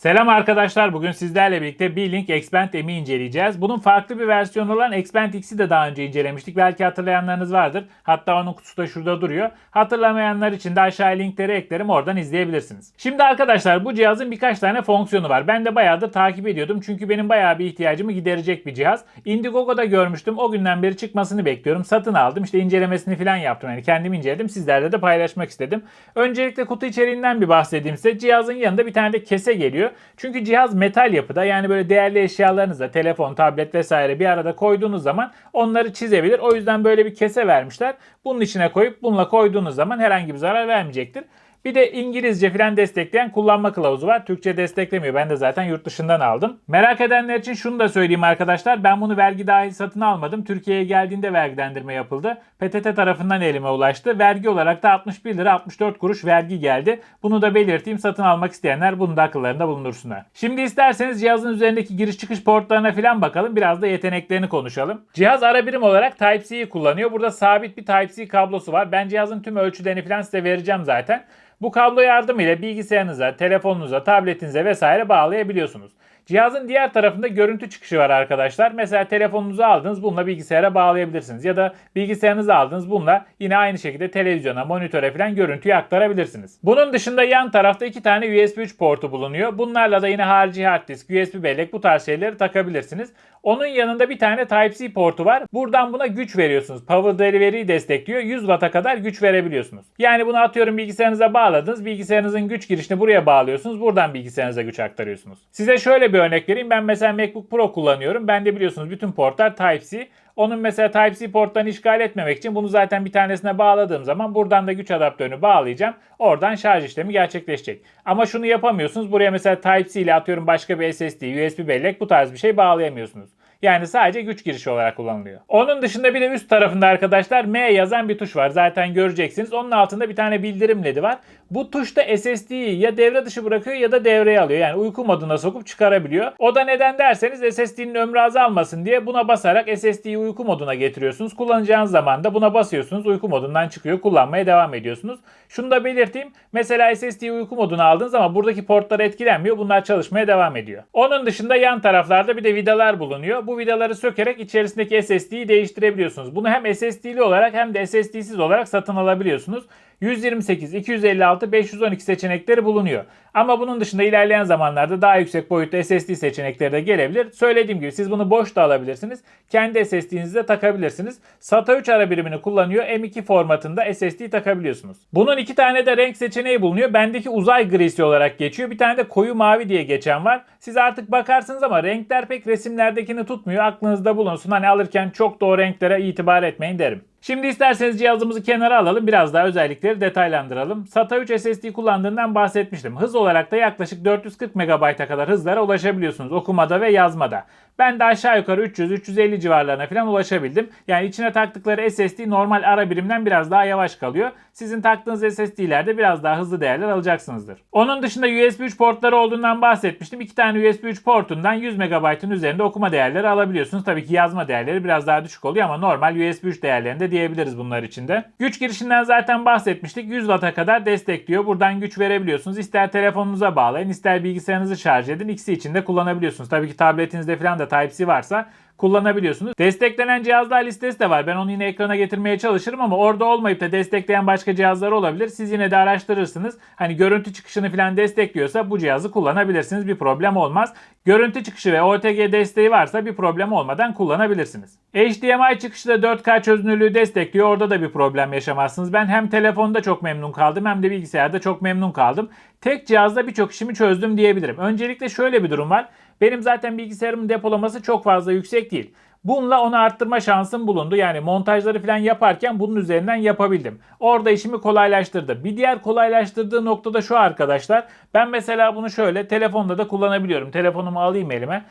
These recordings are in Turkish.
Selam arkadaşlar. Bugün sizlerle birlikte B-Link Expand M'i inceleyeceğiz. Bunun farklı bir versiyonu olan Expand X'i de daha önce incelemiştik. Belki hatırlayanlarınız vardır. Hatta onun kutusu da şurada duruyor. Hatırlamayanlar için de aşağıya linkleri eklerim. Oradan izleyebilirsiniz. Şimdi arkadaşlar bu cihazın birkaç tane fonksiyonu var. Ben de bayağıdır takip ediyordum. Çünkü benim bayağı bir ihtiyacımı giderecek bir cihaz. Indiegogo'da görmüştüm. O günden beri çıkmasını bekliyorum. Satın aldım. İşte incelemesini falan yaptım. Yani kendim inceledim. Sizlerle de paylaşmak istedim. Öncelikle kutu içeriğinden bir bahsedeyim size. Cihazın yanında bir tane de kese geliyor. Çünkü cihaz metal yapıda yani böyle değerli eşyalarınızla telefon, tablet vesaire bir arada koyduğunuz zaman onları çizebilir. O yüzden böyle bir kese vermişler. Bunun içine koyup bununla koyduğunuz zaman herhangi bir zarar vermeyecektir. Bir de İngilizce falan destekleyen kullanma kılavuzu var. Türkçe desteklemiyor. Ben de zaten yurt dışından aldım. Merak edenler için şunu da söyleyeyim arkadaşlar. Ben bunu vergi dahil satın almadım. Türkiye'ye geldiğinde vergilendirme yapıldı. PTT tarafından elime ulaştı. Vergi olarak da 61 lira 64 kuruş vergi geldi. Bunu da belirteyim. Satın almak isteyenler bunu da akıllarında bulundursunlar. Şimdi isterseniz cihazın üzerindeki giriş çıkış portlarına falan bakalım. Biraz da yeteneklerini konuşalım. Cihaz ara birim olarak Type-C'yi kullanıyor. Burada sabit bir Type-C kablosu var. Ben cihazın tüm ölçülerini falan size vereceğim zaten. Bu kablo yardımıyla bilgisayarınıza, telefonunuza, tabletinize vesaire bağlayabiliyorsunuz. Cihazın diğer tarafında görüntü çıkışı var arkadaşlar. Mesela telefonunuzu aldınız bununla bilgisayara bağlayabilirsiniz. Ya da bilgisayarınızı aldınız bununla yine aynı şekilde televizyona, monitöre falan görüntüyü aktarabilirsiniz. Bunun dışında yan tarafta iki tane USB 3 portu bulunuyor. Bunlarla da yine harici hard disk, USB bellek bu tarz şeyleri takabilirsiniz. Onun yanında bir tane Type-C portu var. Buradan buna güç veriyorsunuz. Power Delivery'yi destekliyor. 100 Watt'a kadar güç verebiliyorsunuz. Yani bunu atıyorum bilgisayarınıza bağladınız. Bilgisayarınızın güç girişini buraya bağlıyorsunuz. Buradan bilgisayarınıza güç aktarıyorsunuz. Size şöyle bir örnek vereyim. Ben mesela MacBook Pro kullanıyorum. Ben de biliyorsunuz bütün portlar Type-C. Onun mesela Type-C portlarını işgal etmemek için bunu zaten bir tanesine bağladığım zaman buradan da güç adaptörünü bağlayacağım. Oradan şarj işlemi gerçekleşecek. Ama şunu yapamıyorsunuz. Buraya mesela Type-C ile atıyorum başka bir SSD, USB bellek bu tarz bir şey bağlayamıyorsunuz. Yani sadece güç girişi olarak kullanılıyor. Onun dışında bir de üst tarafında arkadaşlar M yazan bir tuş var. Zaten göreceksiniz. Onun altında bir tane bildirim ledi var. Bu tuşta SSD'yi ya devre dışı bırakıyor ya da devreye alıyor. Yani uyku moduna sokup çıkarabiliyor. O da neden derseniz SSD'nin ömrü azalmasın diye buna basarak SSD'yi uyku moduna getiriyorsunuz. Kullanacağınız zaman da buna basıyorsunuz. Uyku modundan çıkıyor. Kullanmaya devam ediyorsunuz. Şunu da belirteyim. Mesela SSD'yi uyku moduna aldınız ama buradaki portlar etkilenmiyor. Bunlar çalışmaya devam ediyor. Onun dışında yan taraflarda bir de vidalar bulunuyor. Bu vidaları sökerek içerisindeki SSD'yi değiştirebiliyorsunuz. Bunu hem SSD'li olarak hem de SSD'siz olarak satın alabiliyorsunuz. 128, 256, 512 seçenekleri bulunuyor. Ama bunun dışında ilerleyen zamanlarda daha yüksek boyutta SSD seçenekleri de gelebilir. Söylediğim gibi siz bunu boş da alabilirsiniz. Kendi SSD'nizi de takabilirsiniz. SATA 3 ara birimini kullanıyor. M2 formatında SSD takabiliyorsunuz. Bunun iki tane de renk seçeneği bulunuyor. Bendeki uzay grisi olarak geçiyor. Bir tane de koyu mavi diye geçen var. Siz artık bakarsınız ama renkler pek resimlerdekini tutmuyor. Aklınızda bulunsun. Hani alırken çok da o renklere itibar etmeyin derim. Şimdi isterseniz cihazımızı kenara alalım. Biraz daha özellikleri detaylandıralım. SATA 3 SSD kullandığından bahsetmiştim. Hız olarak da yaklaşık 440 MB'a kadar hızlara ulaşabiliyorsunuz okumada ve yazmada. Ben de aşağı yukarı 300-350 civarlarına falan ulaşabildim. Yani içine taktıkları SSD normal ara birimden biraz daha yavaş kalıyor. Sizin taktığınız SSD'lerde biraz daha hızlı değerler alacaksınızdır. Onun dışında USB 3 portları olduğundan bahsetmiştim. İki tane USB 3 portundan 100 MB'ın üzerinde okuma değerleri alabiliyorsunuz. Tabii ki yazma değerleri biraz daha düşük oluyor ama normal USB 3 değerlerinde diyebiliriz bunlar içinde. Güç girişinden zaten bahsetmiştik. 100 Watt'a kadar destekliyor. Buradan güç verebiliyorsunuz. İster telefonunuza bağlayın, ister bilgisayarınızı şarj edin. İkisi için de kullanabiliyorsunuz. Tabii ki tabletinizde falan da Type-C varsa kullanabiliyorsunuz. Desteklenen cihazlar listesi de var. Ben onu yine ekrana getirmeye çalışırım ama orada olmayıp da destekleyen başka cihazlar olabilir. Siz yine de araştırırsınız. Hani görüntü çıkışını falan destekliyorsa bu cihazı kullanabilirsiniz. Bir problem olmaz. Görüntü çıkışı ve OTG desteği varsa bir problem olmadan kullanabilirsiniz. HDMI çıkışı da 4K çözünürlüğü destekliyor. Orada da bir problem yaşamazsınız. Ben hem telefonda çok memnun kaldım hem de bilgisayarda çok memnun kaldım. Tek cihazda birçok işimi çözdüm diyebilirim. Öncelikle şöyle bir durum var. Benim zaten bilgisayarımın depolaması çok fazla yüksek değil. Bununla onu arttırma şansım bulundu. Yani montajları falan yaparken bunun üzerinden yapabildim. Orada işimi kolaylaştırdı. Bir diğer kolaylaştırdığı nokta da şu arkadaşlar. Ben mesela bunu şöyle telefonda da kullanabiliyorum. Telefonumu alayım elime.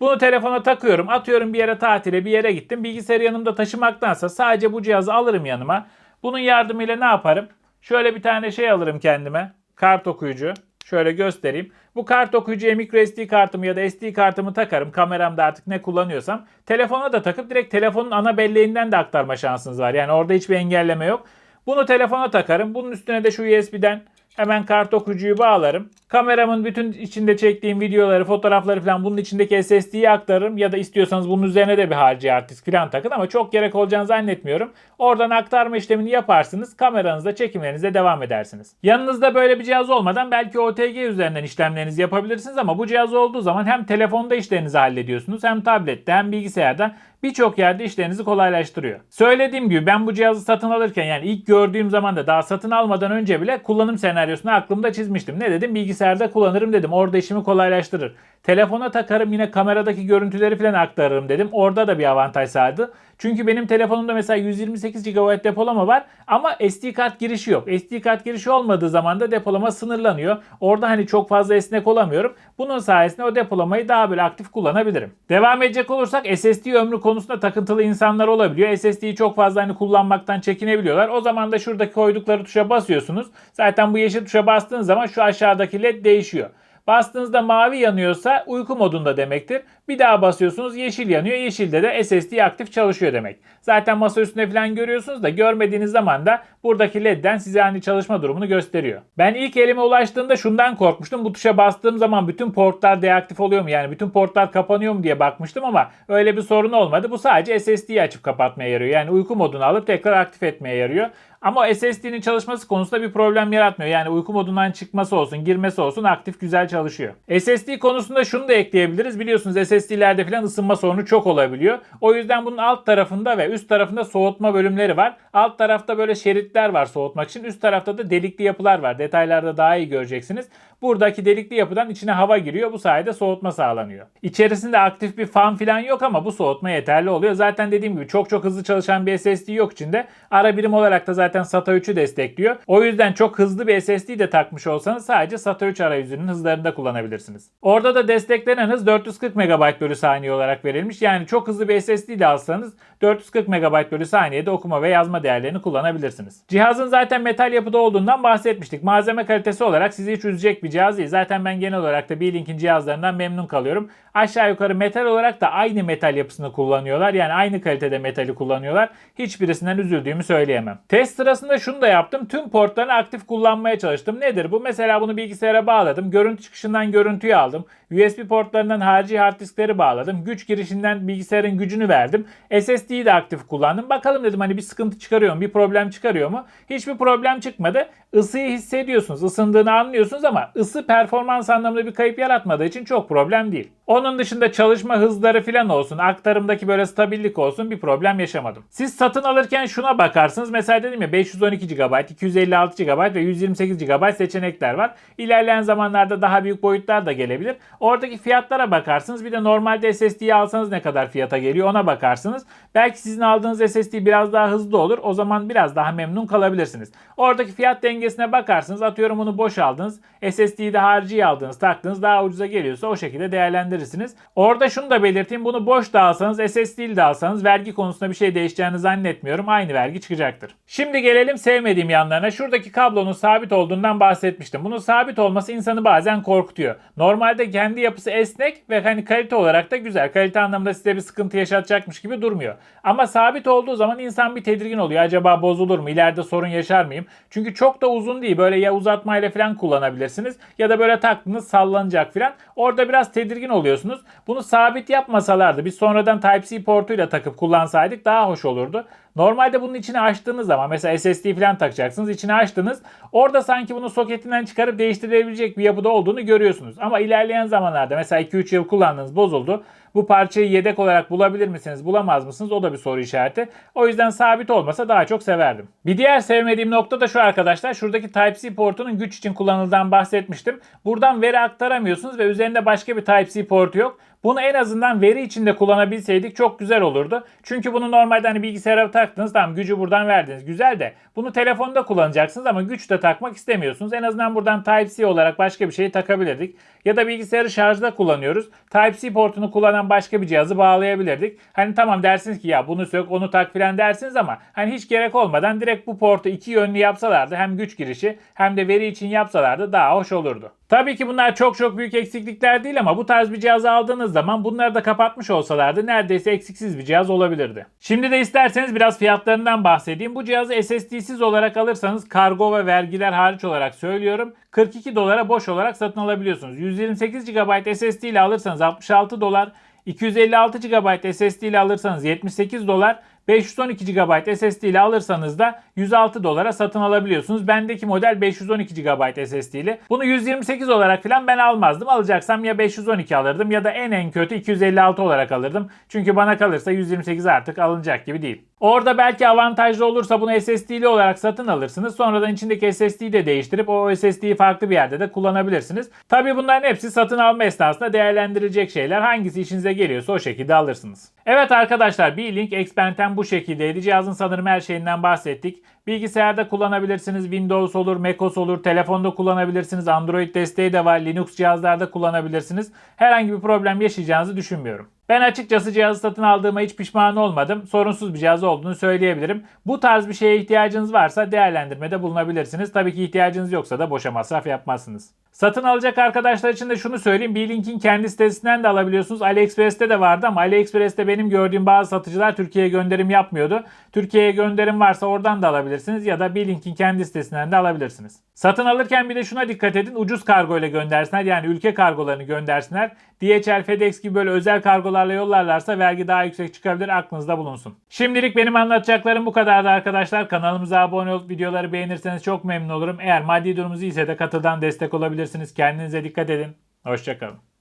Bunu telefona takıyorum. Atıyorum bir yere tatile bir yere gittim. Bilgisayarı yanımda taşımaktansa sadece bu cihazı alırım yanıma. Bunun yardımıyla ne yaparım? Şöyle bir tane şey alırım kendime. Kart okuyucu. Şöyle göstereyim. Bu kart okuyucuya micro SD kartımı ya da SD kartımı takarım. Kameramda artık ne kullanıyorsam. Telefona da takıp direkt telefonun ana belleğinden de aktarma şansınız var. Yani orada hiçbir engelleme yok. Bunu telefona takarım. Bunun üstüne de şu USB'den hemen kart okuyucuyu bağlarım. Kameramın bütün içinde çektiğim videoları, fotoğrafları falan bunun içindeki SSD'yi aktarırım ya da istiyorsanız bunun üzerine de bir harici hard disk falan takın ama çok gerek olacağını zannetmiyorum. Oradan aktarma işlemini yaparsınız. Kameranızda çekimlerinize devam edersiniz. Yanınızda böyle bir cihaz olmadan belki OTG üzerinden işlemlerinizi yapabilirsiniz ama bu cihaz olduğu zaman hem telefonda işlerinizi hallediyorsunuz hem tablette hem bilgisayarda birçok yerde işlerinizi kolaylaştırıyor. Söylediğim gibi ben bu cihazı satın alırken yani ilk gördüğüm zaman da daha satın almadan önce bile kullanım senaryosunu aklımda çizmiştim. Ne dedim? Bilgisayarda kullanırım dedim. Orada işimi kolaylaştırır. Telefona takarım yine kameradaki görüntüleri falan aktarırım dedim. Orada da bir avantaj sağladı. Çünkü benim telefonumda mesela 128 GB depolama var ama SD kart girişi yok. SD kart girişi olmadığı zaman da depolama sınırlanıyor. Orada hani çok fazla esnek olamıyorum. Bunun sayesinde o depolamayı daha böyle aktif kullanabilirim. Devam edecek olursak SSD ömrü konusunda takıntılı insanlar olabiliyor. SSD'yi çok fazla hani kullanmaktan çekinebiliyorlar. O zaman da şuradaki koydukları tuşa basıyorsunuz. Zaten bu yeşil tuşa bastığınız zaman şu aşağıdaki led değişiyor. Bastığınızda mavi yanıyorsa uyku modunda demektir. Bir daha basıyorsunuz yeşil yanıyor. Yeşilde de SSD aktif çalışıyor demek. Zaten masa üstünde falan görüyorsunuz da görmediğiniz zaman da buradaki ledden size hani çalışma durumunu gösteriyor. Ben ilk elime ulaştığımda şundan korkmuştum. Bu tuşa bastığım zaman bütün portlar deaktif oluyor mu? Yani bütün portlar kapanıyor mu diye bakmıştım ama öyle bir sorun olmadı. Bu sadece SSD'yi açıp kapatmaya yarıyor. Yani uyku modunu alıp tekrar aktif etmeye yarıyor. Ama SSD'nin çalışması konusunda bir problem yaratmıyor. Yani uyku modundan çıkması olsun, girmesi olsun aktif güzel çalışıyor. SSD konusunda şunu da ekleyebiliriz. Biliyorsunuz SSD'lerde falan ısınma sorunu çok olabiliyor. O yüzden bunun alt tarafında ve üst tarafında soğutma bölümleri var. Alt tarafta böyle şeritler var soğutmak için. Üst tarafta da delikli yapılar var. Detaylarda daha iyi göreceksiniz. Buradaki delikli yapıdan içine hava giriyor. Bu sayede soğutma sağlanıyor. İçerisinde aktif bir fan falan yok ama bu soğutma yeterli oluyor. Zaten dediğim gibi çok çok hızlı çalışan bir SSD yok içinde. Ara birim olarak da zaten SATA 3'ü destekliyor. O yüzden çok hızlı bir SSD de takmış olsanız sadece SATA 3 arayüzünün hızlarında kullanabilirsiniz. Orada da desteklenen hız 440 MB bölü saniye olarak verilmiş. Yani çok hızlı bir SSD de alsanız 440 MB bölü saniyede okuma ve yazma değerlerini kullanabilirsiniz. Cihazın zaten metal yapıda olduğundan bahsetmiştik. Malzeme kalitesi olarak sizi hiç üzecek bir cihaz değil. Zaten ben genel olarak da B-Link'in cihazlarından memnun kalıyorum. Aşağı yukarı metal olarak da aynı metal yapısını kullanıyorlar. Yani aynı kalitede metali kullanıyorlar. Hiçbirisinden üzüldüğümü söyleyemem. Test sırasında şunu da yaptım. Tüm portlarını aktif kullanmaya çalıştım. Nedir bu? Mesela bunu bilgisayara bağladım. Görüntü çıkışından görüntüyü aldım. USB portlarından harici hard diskleri bağladım. Güç girişinden bilgisayarın gücünü verdim. SSD'yi de aktif kullandım. Bakalım dedim hani bir sıkıntı çıkarıyor mu? Bir problem çıkarıyor mu? Hiçbir problem çıkmadı. Isıyı hissediyorsunuz. ısındığını anlıyorsunuz ama ısı performans anlamında bir kayıp yaratmadığı için çok problem değil. Onun dışında çalışma hızları falan olsun, aktarımdaki böyle stabillik olsun bir problem yaşamadım. Siz satın alırken şuna bakarsınız. Mesela dedim ya 512 GB, 256 GB ve 128 GB seçenekler var. İlerleyen zamanlarda daha büyük boyutlar da gelebilir. Oradaki fiyatlara bakarsınız. Bir de normalde SSD'yi alsanız ne kadar fiyata geliyor ona bakarsınız. Belki sizin aldığınız SSD biraz daha hızlı olur. O zaman biraz daha memnun kalabilirsiniz. Oradaki fiyat dengesine bakarsınız. Atıyorum bunu boş aldınız. SSD'yi de harici aldınız, taktınız. Daha ucuza geliyorsa o şekilde değerlendirirsiniz. Orada şunu da belirteyim. Bunu boş da alsanız, SSD'li de alsanız vergi konusunda bir şey değişeceğini zannetmiyorum. Aynı vergi çıkacaktır. Şimdi gelelim sevmediğim yanlarına. Şuradaki kablonun sabit olduğundan bahsetmiştim. Bunun sabit olması insanı bazen korkutuyor. Normalde kendi yapısı esnek ve hani kalite olarak da güzel. Kalite anlamında size bir sıkıntı yaşatacakmış gibi durmuyor. Ama sabit olduğu zaman insan bir tedirgin oluyor. Acaba bozulur mu? İleride sorun yaşar mıyım? Çünkü çok da uzun değil. Böyle ya uzatmayla falan kullanabilirsiniz ya da böyle taktınız sallanacak falan. Orada biraz tedirgin oluyorsunuz. Bunu sabit yapmasalardı biz sonradan Type-C portuyla takıp kullansaydık daha hoş olurdu. Normalde bunun içine açtığınız zaman mesela SSD falan takacaksınız. içine açtınız. Orada sanki bunu soketinden çıkarıp değiştirilebilecek bir yapıda olduğunu görüyorsunuz. Ama ilerleyen zamanlarda mesela 2-3 yıl kullandınız bozuldu. Bu parçayı yedek olarak bulabilir misiniz, bulamaz mısınız? O da bir soru işareti. O yüzden sabit olmasa daha çok severdim. Bir diğer sevmediğim nokta da şu arkadaşlar. Şuradaki Type-C portunun güç için kullanıldığından bahsetmiştim. Buradan veri aktaramıyorsunuz ve üzerinde başka bir Type-C portu yok. Bunu en azından veri içinde kullanabilseydik çok güzel olurdu. Çünkü bunu normalde hani bilgisayara taktınız tamam gücü buradan verdiniz. Güzel de bunu telefonda kullanacaksınız ama güç de takmak istemiyorsunuz. En azından buradan Type-C olarak başka bir şeyi takabilirdik. Ya da bilgisayarı şarjda kullanıyoruz. Type-C portunu kullanan başka bir cihazı bağlayabilirdik. Hani tamam dersiniz ki ya bunu sök onu tak filan dersiniz ama hani hiç gerek olmadan direkt bu portu iki yönlü yapsalardı hem güç girişi hem de veri için yapsalardı daha hoş olurdu. Tabii ki bunlar çok çok büyük eksiklikler değil ama bu tarz bir cihazı aldığınız zaman bunları da kapatmış olsalardı neredeyse eksiksiz bir cihaz olabilirdi. Şimdi de isterseniz biraz fiyatlarından bahsedeyim. Bu cihazı SSD'siz olarak alırsanız kargo ve vergiler hariç olarak söylüyorum 42 dolara boş olarak satın alabiliyorsunuz. 128 GB SSD ile alırsanız 66 dolar, 256 GB SSD ile alırsanız 78 dolar, 512 GB SSD ile alırsanız da 106 dolara satın alabiliyorsunuz. Bendeki model 512 GB SSD ile. Bunu 128 olarak falan ben almazdım. Alacaksam ya 512 alırdım ya da en en kötü 256 olarak alırdım. Çünkü bana kalırsa 128 artık alınacak gibi değil. Orada belki avantajlı olursa bunu SSD'li olarak satın alırsınız. Sonradan içindeki SSD'yi de değiştirip o SSD'yi farklı bir yerde de kullanabilirsiniz. Tabi bunların hepsi satın alma esnasında değerlendirilecek şeyler. Hangisi işinize geliyorsa o şekilde alırsınız. Evet arkadaşlar B-Link Bu şekildeydi. Cihazın sanırım her şeyinden bahsettik. Bilgisayarda kullanabilirsiniz. Windows olur, macOS olur, telefonda kullanabilirsiniz. Android desteği de var. Linux cihazlarda kullanabilirsiniz. Herhangi bir problem yaşayacağınızı düşünmüyorum. Ben açıkçası cihazı satın aldığıma hiç pişman olmadım. Sorunsuz bir cihaz olduğunu söyleyebilirim. Bu tarz bir şeye ihtiyacınız varsa değerlendirmede bulunabilirsiniz. Tabii ki ihtiyacınız yoksa da boşa masraf yapmazsınız. Satın alacak arkadaşlar için de şunu söyleyeyim. B-Link'in kendi sitesinden de alabiliyorsunuz. AliExpress'te de vardı ama AliExpress'te benim gördüğüm bazı satıcılar Türkiye'ye gönderim yapmıyordu. Türkiye'ye gönderim varsa oradan da alabilirsiniz ya da B-Link'in kendi sitesinden de alabilirsiniz. Satın alırken bir de şuna dikkat edin. Ucuz kargo ile göndersinler. Yani ülke kargolarını göndersinler. DHL, FedEx gibi böyle özel kargolarla yollarlarsa vergi daha yüksek çıkabilir. Aklınızda bulunsun. Şimdilik benim anlatacaklarım bu kadardı arkadaşlar. Kanalımıza abone olup videoları beğenirseniz çok memnun olurum. Eğer maddi durumunuz iyiyse de katıldan destek olabilirsiniz. Kendinize dikkat edin. Hoşçakalın.